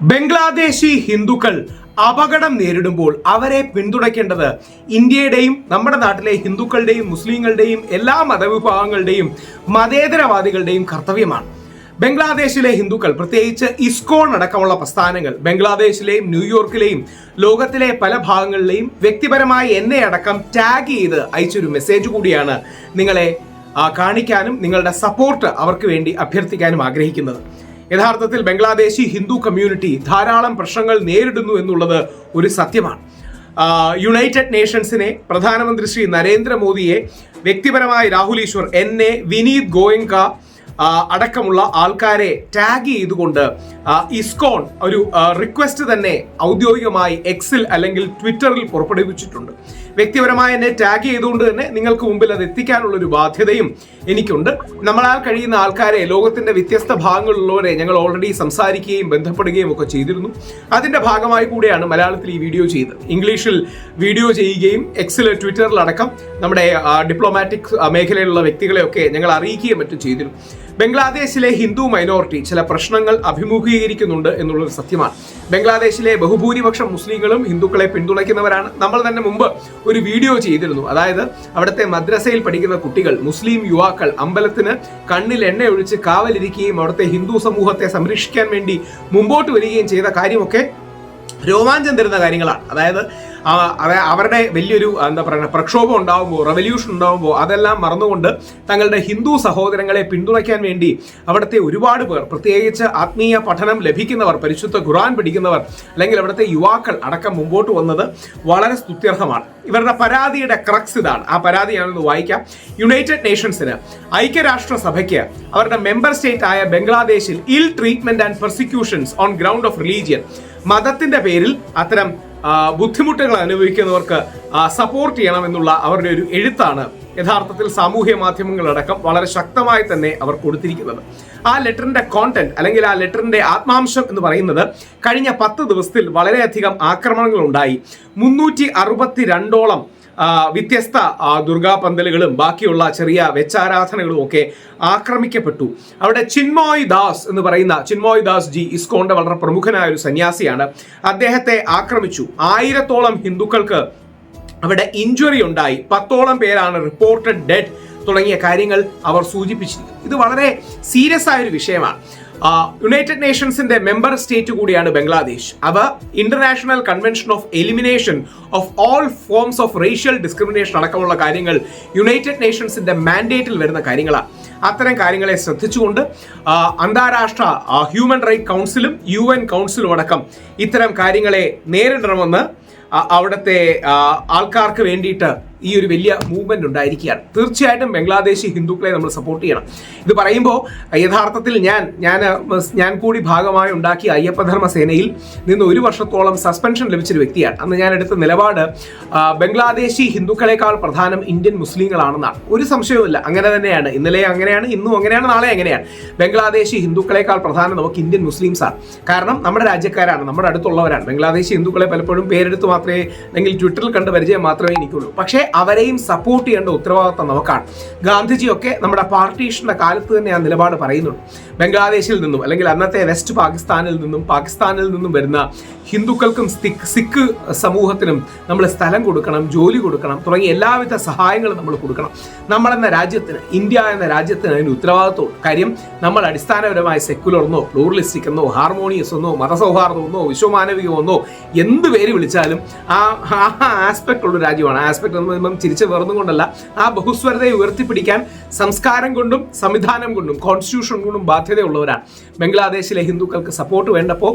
ബംഗ്ലാദേശി ഹിന്ദുക്കൾ അപകടം നേരിടുമ്പോൾ അവരെ പിന്തുണയ്ക്കേണ്ടത് ഇന്ത്യയുടെയും നമ്മുടെ നാട്ടിലെ ഹിന്ദുക്കളുടെയും മുസ്ലിങ്ങളുടെയും എല്ലാ മതവിഭാഗങ്ങളുടെയും മതേതരവാദികളുടെയും കർത്തവ്യമാണ്. ബംഗ്ലാദേശിലെ ഹിന്ദുക്കൾ പ്രത്യേകിച്ച് ഇസ്കോൺ അടക്കമുള്ള പ്രസ്ഥാനങ്ങൾ ബംഗ്ലാദേശിലെയും ന്യൂയോർക്കിലെയും ലോകത്തിലെ പല ഭാഗങ്ങളിലെയും വ്യക്തിപരമായി എന്നെ അടക്കം ടാഗ് ചെയ്ത് അയച്ചൊരു മെസ്സേജ് കൂടിയാണ് നിങ്ങളെ കാണിക്കാനും നിങ്ങളുടെ സപ്പോർട്ട് അവർക്ക് വേണ്ടി അഭ്യർത്ഥിക്കാനും ആഗ്രഹിക്കുന്നത്. യഥാർത്ഥത്തിൽ ബംഗ്ലാദേശി ഹിന്ദു കമ്മ്യൂണിറ്റി ധാരാളം പ്രശ്നങ്ങൾ നേരിടുന്നു എന്നുള്ളത് ഒരു സത്യമാണ്. യുണൈറ്റഡ് നേഷൻസിനെ പ്രധാനമന്ത്രി ശ്രീ നരേന്ദ്രമോദിയെ വ്യക്തിപരമായി രാഹുൽ ഈശ്വർ എന്നെ വിനീത് ഗോയങ്ക അടക്കമുള്ള ആൾക്കാരെ ടാഗ് ചെയ്തുകൊണ്ട് ഇസ്കോൺ ഒരു റിക്വസ്റ്റ് തന്നെ ഔദ്യോഗികമായി എക്സിൽ അല്ലെങ്കിൽ ട്വിറ്ററിൽ പുറപ്പെടുവിച്ചിട്ടുണ്ട്. വ്യക്തിപരമായി എന്നെ ടാഗ് ചെയ്തുകൊണ്ട് തന്നെ നിങ്ങൾക്ക് മുമ്പിൽ അത് എത്തിക്കാനുള്ള ഒരു ബാധ്യതയും എനിക്കുണ്ട്. നമ്മളാൽ കഴിയുന്ന ആൾക്കാരെ ലോകത്തിന്റെ വ്യത്യസ്ത ഭാഗങ്ങളിലുള്ളവരെ ഞങ്ങൾ ഓൾറെഡി സംസാരിക്കുകയും ബന്ധപ്പെടുകയും ഒക്കെ ചെയ്തിരുന്നു. അതിന്റെ ഭാഗമായി കൂടിയാണ് മലയാളത്തിൽ ഈ വീഡിയോ ചെയ്തത്. ഇംഗ്ലീഷിൽ വീഡിയോ ചെയ്യുകയും എക്സിൽ ട്വിറ്ററിലടക്കം നമ്മുടെ ഡിപ്ലോമാറ്റിക് മേഖലയിലുള്ള വ്യക്തികളെയൊക്കെ ഞങ്ങൾ അറിയിക്കുകയും മറ്റും ചെയ്തിരുന്നു. ബംഗ്ലാദേശിലെ ഹിന്ദു മൈനോറിറ്റി ചില പ്രശ്നങ്ങൾ അഭിമുഖീകരിക്കുന്നുണ്ട് എന്നുള്ളത് സത്യമാണ്. ബംഗ്ലാദേശിലെ ബഹുഭൂരിപക്ഷം മുസ്ലിങ്ങളും ഹിന്ദുക്കളെ പിന്തുണയ്ക്കുന്നവരാണ്. നമ്മൾ തന്നെ മുമ്പ് ഒരു വീഡിയോ ചെയ്തിരുന്നു. അതായത് അവിടുത്തെ മദ്രസയിൽ പഠിക്കുന്ന കുട്ടികൾ മുസ്ലിം യുവാക്കൾ അമ്പലത്തിന് കണ്ണിൽ എണ്ണ ഒഴിച്ച് കാവലിരിക്കുകയും അവിടുത്തെ ഹിന്ദു സമൂഹത്തെ സംരക്ഷിക്കാൻ വേണ്ടി മുമ്പോട്ട് വരികയും ചെയ്ത കാര്യമൊക്കെ രോമാഞ്ചം തരുന്ന കാര്യങ്ങളാണ്. അതായത് അവരുടെ വലിയൊരു എന്താ പറയുക പ്രക്ഷോഭം ഉണ്ടാകുമ്പോൾ റെവല്യൂഷൻ ഉണ്ടാകുമ്പോൾ അതെല്ലാം മറന്നുകൊണ്ട് തങ്ങളുടെ ഹിന്ദു സഹോദരങ്ങളെ പിന്തുണയ്ക്കാൻ വേണ്ടി അവിടുത്തെ ഒരുപാട് പേർ പ്രത്യേകിച്ച് ആത്മീയ പഠനം ലഭിക്കുന്നവർ പരിശുദ്ധ ഖുറാൻ പിടിക്കുന്നവർ അല്ലെങ്കിൽ അവിടുത്തെ യുവാക്കൾ അടക്കം മുമ്പോട്ട് വന്നത് വളരെ സ്തുത്യർഹമാണ്. ഇവരുടെ പരാതിയുടെ ക്രക്സ് ഇതാണ്. ആ പരാതി ഞാനൊന്ന് വായിക്കാം. യുണൈറ്റഡ് നേഷൻസിന് ഐക്യരാഷ്ട്രസഭയ്ക്ക് അവരുടെ മെമ്പർ സ്റ്റേറ്റ് ആയ ബംഗ്ലാദേശിൽ ill treatment and persecutions on ground of religion മതത്തിന്റെ പേരിൽ അത്തരം ബുദ്ധിമുട്ടുകൾ അനുഭവിക്കുന്നവർക്ക് സപ്പോർട്ട് ചെയ്യണം എന്നുള്ള അവരുടെ ഒരു എഴുത്താണ് യഥാർത്ഥത്തിൽ സാമൂഹ്യ മാധ്യമങ്ങളടക്കം വളരെ ശക്തമായി തന്നെ അവർ കൊടുത്തിരിക്കുന്നത്. ആ ലെറ്ററിന്റെ കോണ്ടന്റ് അല്ലെങ്കിൽ ആ ലെറ്ററിന്റെ ആത്മാംശം എന്ന് പറയുന്നത് കഴിഞ്ഞ പത്ത് ദിവസത്തിൽ വളരെയധികം ആക്രമണങ്ങൾ ഉണ്ടായി മുന്നൂറ്റി അറുപത്തി രണ്ടോളം ആ, വ്യത്യസ്ത ദുർഗാ പന്തലുകളും ബാക്കിയുള്ള ചെറിയ വെച്ചാരാധനകളും ഒക്കെ ആക്രമിക്കപ്പെട്ടു. അവിടെ ചിന്മോയ് ദാസ് എന്ന് പറയുന്ന ചിന്മോയ് ദാസ് ജി ഇസ്കോണിന്റെ വളരെ പ്രമുഖനായ ഒരു സന്യാസിയാണ്. അദ്ദേഹത്തെ ആക്രമിച്ചു. ആയിരത്തോളം ഹിന്ദുക്കൾക്ക് അവിടെ ഇഞ്ചുറി ഉണ്ടായി. പത്തോളം പേരാണ് റിപ്പോർട്ടഡ് ഡെഡ് തുടങ്ങിയ കാര്യങ്ങൾ അവർ സൂചിപ്പിച്ചിരിക്കുന്നു. ഇത് വളരെ സീരിയസ് ആയ ഒരു വിഷയമാണ്. യുണൈറ്റഡ് നേഷൻസിന്റെ മെമ്പർ സ്റ്റേറ്റ് കൂടിയാണ് ബംഗ്ലാദേശ് അവ international convention of elimination of all forms of racial discrimination അടക്കമുള്ള കാര്യങ്ങൾ യുണൈറ്റഡ് നേഷൻസിന്റെ മാൻഡേറ്റിൽ വരുന്ന കാര്യങ്ങളാണ് അത്തരം കാര്യങ്ങളെ ശ്രദ്ധിച്ചുകൊണ്ട് അന്താരാഷ്ട്ര ഹ്യൂമൻ റൈറ്റ് കൗൺസിലും യു എൻ കൗൺസിലും അടക്കം ഇത്തരം കാര്യങ്ങളെ നേരിടണമെന്ന് അവിടുത്തെ ആൾക്കാർക്ക് വേണ്ടിയിട്ട് ഈ ഒരു വലിയ മൂവ്മെന്റ് ഉണ്ടായിരിക്കുകയാണ്. തീർച്ചയായിട്ടും ബംഗ്ലാദേശി ഹിന്ദുക്കളെ നമ്മൾ സപ്പോർട്ട് ചെയ്യണം. ഇത് പറയുമ്പോൾ യഥാർത്ഥത്തിൽ ഞാൻ ഞാൻ ഞാൻ കൂടി ഭാഗമായി ഉണ്ടാക്കിയ അയ്യപ്പധർമ്മ സേനയിൽ നിന്ന് ഒരു വർഷത്തോളം സസ്പെൻഷൻ ലഭിച്ചൊരു വ്യക്തിയാണ്. അന്ന് ഞാൻ എടുത്ത നിലപാട് ബംഗ്ലാദേശി ഹിന്ദുക്കളെക്കാൾ പ്രധാനം ഇന്ത്യൻ മുസ്ലിങ്ങളാണെന്നാണ്. ഒരു സംശയവുമില്ല. അങ്ങനെ തന്നെയാണ്. ഇന്നലെ അങ്ങനെയാണ് ഇന്നും അങ്ങനെയാണ് നാളെ അങ്ങനെയാണ്. ബംഗ്ലാദേശി ഹിന്ദുക്കളെക്കാൾ പ്രധാനം നമുക്ക് ഇന്ത്യൻ മുസ്ലിംസ് ആണ്. കാരണം നമ്മുടെ രാജ്യക്കാരാണ് നമ്മുടെ അടുത്തുള്ളവരാണ്. ബംഗ്ലാദേശി ഹിന്ദുക്കളെ പലപ്പോഴും പേരെടുത്ത് മാത്രമേ അല്ലെങ്കിൽ ട്വിറ്ററിൽ കണ്ട് പരിചയം മാത്രമേ എനിക്കുള്ളൂ. പക്ഷേ അവരെയും സപ്പോർട്ട് ചെയ്യേണ്ട ഉത്തരവാദിത്തം നമുക്കാണ്. ഗാന്ധിജിയൊക്കെ നമ്മുടെ പാർട്ടീഷന്റെ കാലത്ത് തന്നെ ആ നിലപാട് പറയുന്നുണ്ട്. ബംഗ്ലാദേശിൽ നിന്നും അല്ലെങ്കിൽ അന്നത്തെ വെസ്റ്റ് പാകിസ്ഥാനിൽ നിന്നും പാകിസ്ഥാനിൽ നിന്നും വരുന്ന ഹിന്ദുക്കൾക്കും സിഖ് സമൂഹത്തിനും നമ്മൾ സ്ഥലം കൊടുക്കണം ജോലി കൊടുക്കണം തുടങ്ങിയ എല്ലാവിധ സഹായങ്ങളും നമ്മൾ കൊടുക്കണം. നമ്മളെന്ന രാജ്യത്തിന് ഇന്ത്യ എന്ന രാജ്യത്തിന് അതിന് ഉത്തരവാദിത്വമുണ്ട്. കാര്യം നമ്മൾ അടിസ്ഥാനപരമായി സെക്കുലർ എന്നോ പ്ലൂറലിസ്റ്റിക് എന്നോ ഹാർമോണിയസ് എന്നോ മതസൗഹാർദ്ദം എന്നോ വിശ്വമാനവികം എന്ത് പേര് വിളിച്ചാലും ആ ആസ്പെക്ട് ഉള്ള രാജ്യമാണ്. ആസ്പെക്ട് എന്ന് പറയുമ്പം ചിരിച്ച് വേർന്നുകൊണ്ടല്ല ആ ബഹുസ്വരതയെ ഉയർത്തിപ്പിടിക്കാൻ സംസ്കാരം കൊണ്ടും സംവിധാനം കൊണ്ടും കോൺസ്റ്റിറ്റ്യൂഷൻ കൊണ്ടും ബാധ്യതയുള്ളവരാണ്. ബംഗ്ലാദേശിലെ ഹിന്ദുക്കൾക്ക് സപ്പോർട്ട് വേണ്ടപ്പോൾ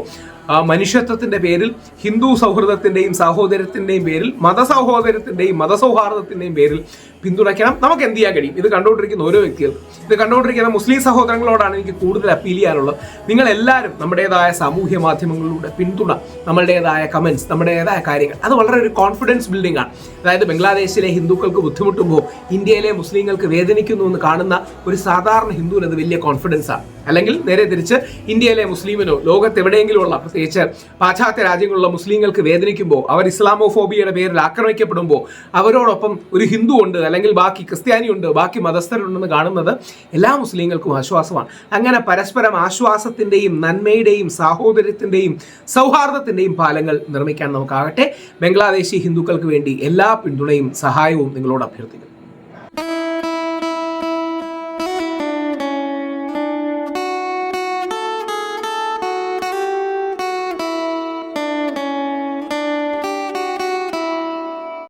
മനുഷ്യത്വത്തിന്റെ പേരിൽ ഹിന്ദു സൗഹൃദത്തിന്റെയും സഹോദരത്തിന്റെയും പേരിൽ മതസൗഹോദര്യത്തിന്റെയും മതസൗഹാർദ്ദത്തിന്റെയും പേരിൽ പിന്തുണയ്ക്കണം. നമുക്ക് എന്ത് ചെയ്യാൻ കഴിയും? ഇത് കണ്ടുകൊണ്ടിരിക്കുന്ന ഓരോ വ്യക്തികൾക്കും. ഇത് കണ്ടുകൊണ്ടിരിക്കുന്ന മുസ്ലിം സഹോദരങ്ങളോടാണ് എനിക്ക് കൂടുതൽ അപ്പീൽ ചെയ്യാനുള്ളത്. നിങ്ങൾ എല്ലാവരും നമ്മുടേതായ സാമൂഹ്യ മാധ്യമങ്ങളിലൂടെ പിന്തുണ നമ്മളുടേതായ കമന്റ്സ് നമ്മുടേതായ കാര്യങ്ങൾ അത് വളരെ ഒരു കോൺഫിഡൻസ് ബിൽഡിംഗ് ആണ്. അതായത് ബംഗ്ലാദേശിലെ ഹിന്ദുക്കൾക്ക് ബുദ്ധിമുട്ടുമ്പോൾ ഇന്ത്യയിലെ മുസ്ലിങ്ങൾക്ക് വേദനിക്കുന്നു എന്ന് കാണുന്ന ഒരു സാധാരണ ഹിന്ദുവിന് അത് വലിയ കോൺഫിഡൻസ് ആണ്. അല്ലെങ്കിൽ നേരെ തിരിച്ച് ഇന്ത്യയിലെ മുസ്ലിമിനോ ലോകത്ത് എവിടെയെങ്കിലുമുള്ള പ്രത്യേകിച്ച് പാശ്ചാത്യ രാജ്യങ്ങളിലുള്ള മുസ്ലിങ്ങൾക്ക് വേദനിക്കുമ്പോൾ അവർ ഇസ്ലാമോഫോബിയയുടെ പേരിൽ ആക്രമിക്കപ്പെടുമ്പോൾ അവരോടൊപ്പം ഒരു ഹിന്ദു ഉണ്ട് അല്ലെങ്കിൽ ബാക്കി ക്രിസ്ത്യാനി ഉണ്ട് ബാക്കി മതസ്ഥരുണ്ടെന്ന് കാണുന്നത് എല്ലാ മുസ്ലിങ്ങൾക്കും ആശ്വാസമാണ്. അങ്ങനെ പരസ്പരം ആശ്വാസത്തിന്റെയും നന്മയുടെയും സാഹോദര്യത്തിന്റെയും സൗഹാർദ്ദത്തിന്റെയും പാലങ്ങൾ നിർമ്മിക്കാൻ നമുക്കാകട്ടെ. ബംഗ്ലാദേശി ഹിന്ദുക്കൾക്ക് വേണ്ടി എല്ലാ പിന്തുണയും സഹായവും നിങ്ങളോട് അഭ്യർത്ഥിക്കുന്നു.